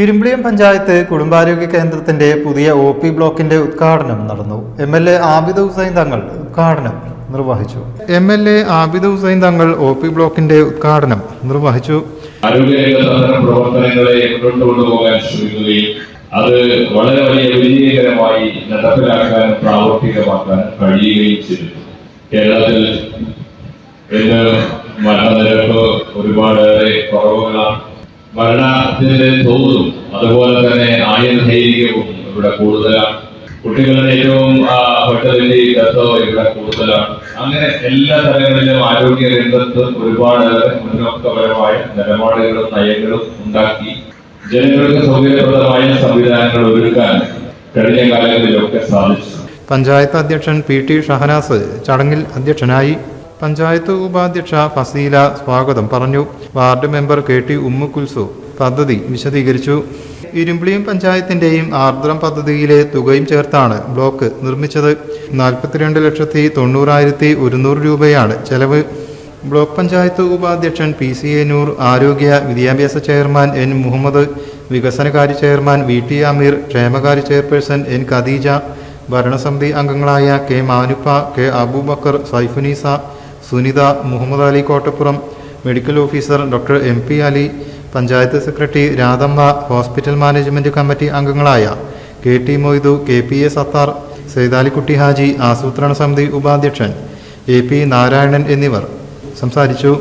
ഇരുമ്പിളിയം പഞ്ചായത്ത് കുടുംബാരോഗ്യ കേന്ദ്രത്തിന്റെ പുതിയ ഒ പി ബ്ലോക്കിന്റെ ഉദ്ഘാടനം നടന്നു. M L A Abid Hussain Thangal ഉദ്ഘാടനം നിർവഹിച്ചു. M L A Abid Hussain Thangal O P ബ്ലോക്കിന്റെ ഉദ്ഘാടനം നിർവഹിച്ചു. പ്രവർത്തനങ്ങളെ മുന്നോട്ട് കൊണ്ടുപോകാൻ ശ്രമിക്കുകയും അത് വളരെ വലിയ വിജയകരമായി നടപ്പിലാക്കാൻ പ്രാവർത്തികമാക്കാൻ കഴിയുകയും ചെയ്തു. കേരളത്തിൽ ഇന്ന് മരണനിരക്ക് ഒരുപാടേറെ കുറവുകളാണ്. മരണത്തിന്റെ തോതും അതുപോലെ തന്നെ ആയുർധൈര്യവും ഇവിടെ കൂടുതലാണ് കുട്ടികളുടെ ഏറ്റവും ഹോട്ടലിന്റെ ഡെത്തോ ഇവിടെ കൂടുതലാണ് അങ്ങനെ എല്ലാ തലങ്ങളിലും ആരോഗ്യ രംഗത്തും ഒരുപാട് മുന്നോക്കപരമായ നിലപാടുകളും നയങ്ങളും ഉണ്ടാക്കി ജനങ്ങൾക്ക് സൗകര്യപ്രദമായ സംവിധാനങ്ങൾ ഒരുക്കാൻ കഴിഞ്ഞ കാലങ്ങളിലൊക്കെ സാധിച്ചു. പഞ്ചായത്ത് അധ്യക്ഷൻ പി ടി ഷഹനാസ് ചടങ്ങിൽ അധ്യക്ഷനായി പഞ്ചായത്ത് ഉപാധ്യക്ഷ ഫസീല സ്വാഗതം പറഞ്ഞു. Ward member K T Ummukulsu പദ്ധതി വിശദീകരിച്ചു. ഇരുമ്പിളിയും പഞ്ചായത്തിന്റെയും ആർദ്രം പദ്ധതിയിലെ തുകയും ചേർത്താണ് ബ്ലോക്ക് നിർമ്മിച്ചത്. നാൽപ്പത്തിരണ്ട് ലക്ഷത്തി തൊണ്ണൂറായിരത്തി ഒരുന്നൂറ് രൂപയാണ് ചെലവ്. ബ്ലോക്ക് പഞ്ചായത്ത് ഉപാധ്യക്ഷൻ പി സി എ നൂർ ആരോഗ്യ വിദ്യാഭ്യാസ ചെയർമാൻ എൻ മുഹമ്മദ് വികസനകാര്യ ചെയർമാൻ വി ടി അമീർ ക്ഷേമകാര്യ ചെയർപേഴ്സൺ എൻ ഖദീജ ഭരണസമിതി അംഗങ്ങളായ K Manuppa K Aboobacker Saifunneesa Sunitha Muhammed Ali Kottappuram medical officer doctor M P Ali panchayat secretary Radhamma hospital management committee അംഗങ്ങളായ K T Moidu K P A Sathar Saithalikutty Haji ആസൂത്രണ സമിതി ഉപാധ്യക്ഷൻ A P Narayanan എന്നിവർ. സംസാരിച്ചു.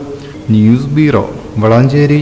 News bureau Valanchery.